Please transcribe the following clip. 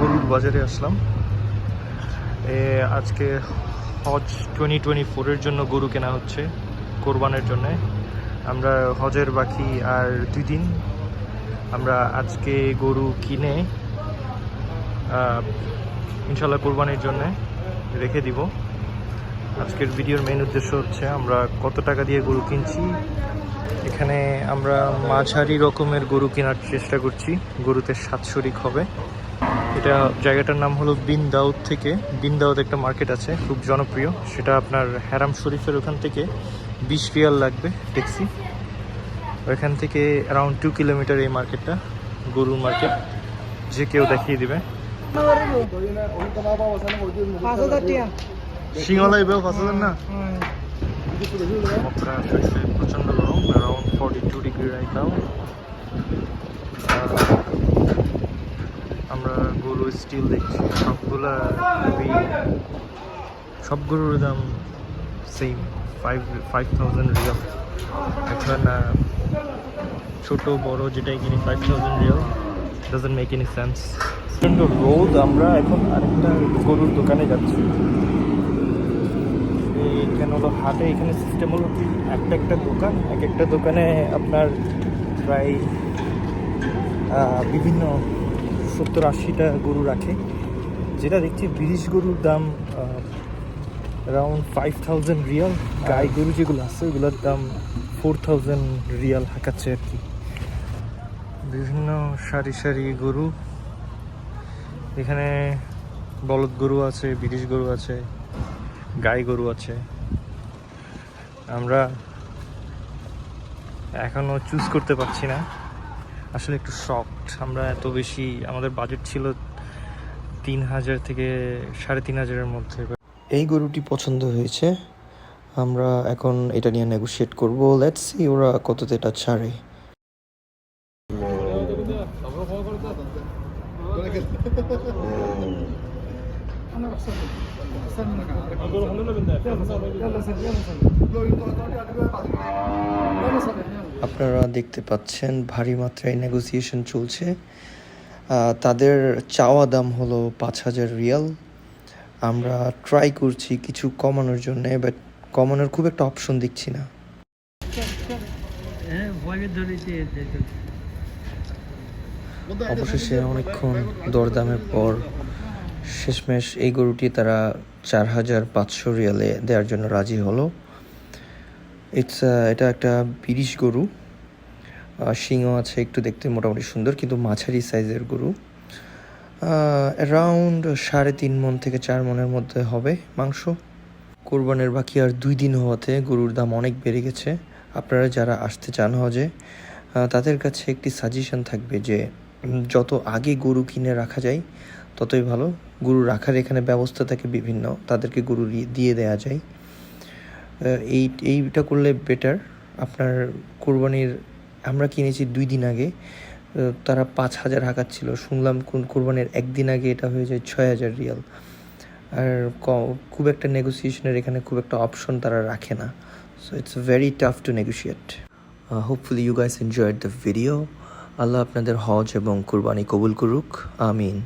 গরুর বাজারে আসলাম। আজকে হজ টোয়েন্টি টোয়েন্টি ফোরের জন্য গরু কেনা হচ্ছে কোরবানের জন্য। আমরা হজের বাকি আর দুই দিন আমরা আজকে গরু কিনে ইনশাল্লাহ কোরবানির জন্য রেখে দিব। আজকের ভিডিওর মেন উদ্দেশ্য হচ্ছে আমরা কত টাকা দিয়ে গরু কিনছি। এখানে আমরা মাঝারি রকমের গরু কেনার চেষ্টা করছি। গরুতে সাত শরিক হবে। এটা জায়গাটার নাম হলো বিন দাউদ থেকে। বিন দাউদ একটা মার্কেট আছে খুব জনপ্রিয়। সেটা আপনার হ্যারাম শরীফের ওখান থেকে বিশ রিয়াল লাগবে ট্যাক্সি। ওইখান থেকে অ্যারাউন্ড টু কিলোমিটার এই মার্কেটটা গরুর মার্কেট। যে কেউ দেখিয়ে দিবে। পাঁচ সিংহলা এবার পাঁচ হাজার না। প্রচণ্ড গরম around forty two degree right now still দেখছি। সবগুলা খুবই সব গরুর দাম same five five thousand riyal এখন ছোট, বড় যেটাই কিনি five thousand riyal doesn't make any sense প্রচণ্ড রোদ আমরা এখন আরেকটা গরুর দোকানে যাচ্ছি। এখানে হলো হাটে, এখানে সিস্টেম হলো কি, একটা একটা দোকান, এক একটা দোকানে আপনার প্রায় বিভিন্ন সত্তর আশিটা গরু রাখে। যেটা দেখছি বিরিশ গরুর দাম অ্যারাউন্ড ফাইভ থাউজেন্ড রিয়াল গাই গরু যেগুলো আছে ওগুলোর দাম ফোর থাউজেন্ড রিয়াল হাঁকাচ্ছে আর কি। বিভিন্ন সারি সারি গরু। এখানে বলদ গরু আছে বিরিশ গরু আছে গাই গরু আছে। আমরা এখনও চুজ করতে পারছি না। আসলে একটু শকড আমরা এত বেশি আমাদের বাজেট ছিল তিন হাজার থেকে সাড়ে তিন হাজারের মধ্যে। এই গরুটি পছন্দ হয়েছে। আমরা এখন এটা নিয়ে নেগোশিয়েট করব। লেটস সি ওরা কততে এটা ছাড়ে। আপনারা দেখতে পাচ্ছেন ভারী মাত্রায় নেগোসিয়েশন চলছে। তাদের চাওয়া দাম হলো পাঁচ হাজার রিয়াল। আমরা ট্রাই করছি কিছু কমানোর জন্য বাট কমানোর খুব একটা অপশন দেখছি না। অবশেষে অনেকক্ষণ দরদামের পর শেষমেশ এই গরুটি তারা চার হাজার পাঁচশো রিয়ালে দেওয়ার জন্য রাজি হলো। ইটস এটা একটা বিরিশ গরু। শিংও আছে একটু দেখতে মোটামুটি সুন্দর, কিন্তু মাঝারি সাইজের গরু। অ্যারাউন্ড সাড়ে তিন মন থেকে চার মনের মধ্যে হবে মাংস। কোরবানের বাকি আর দুই দিন হওয়াতে গরুর দাম অনেক বেড়ে গেছে। আপনারা যারা আসতে চান হজে তাদের কাছে একটি সাজেশন থাকবে যে যত আগে গরু কিনে রাখা যায়, ততই ভালো। গরু রাখার এখানে ব্যবস্থা থাকে বিভিন্ন, তাদেরকে গরু দিয়ে দেওয়া যায়। এই, এইটা করলে বেটার আপনার কোরবানির, আমরা কিনেছি দুই দিন আগে তারা পাঁচ হাজার হাঁকাচ্ছিল। শুনলাম কোন কোরবানির একদিন আগে এটা হয়ে যায় ছয় হাজার রিয়াল। আর খুব একটা নেগোসিয়েশনের এখানে খুব একটা অপশন তারা রাখে না। So it's very tough to negotiate hopefully you guys enjoyed the video Allah আপনাদের হজ এবং কুরবানি কবুল করুক আমিন।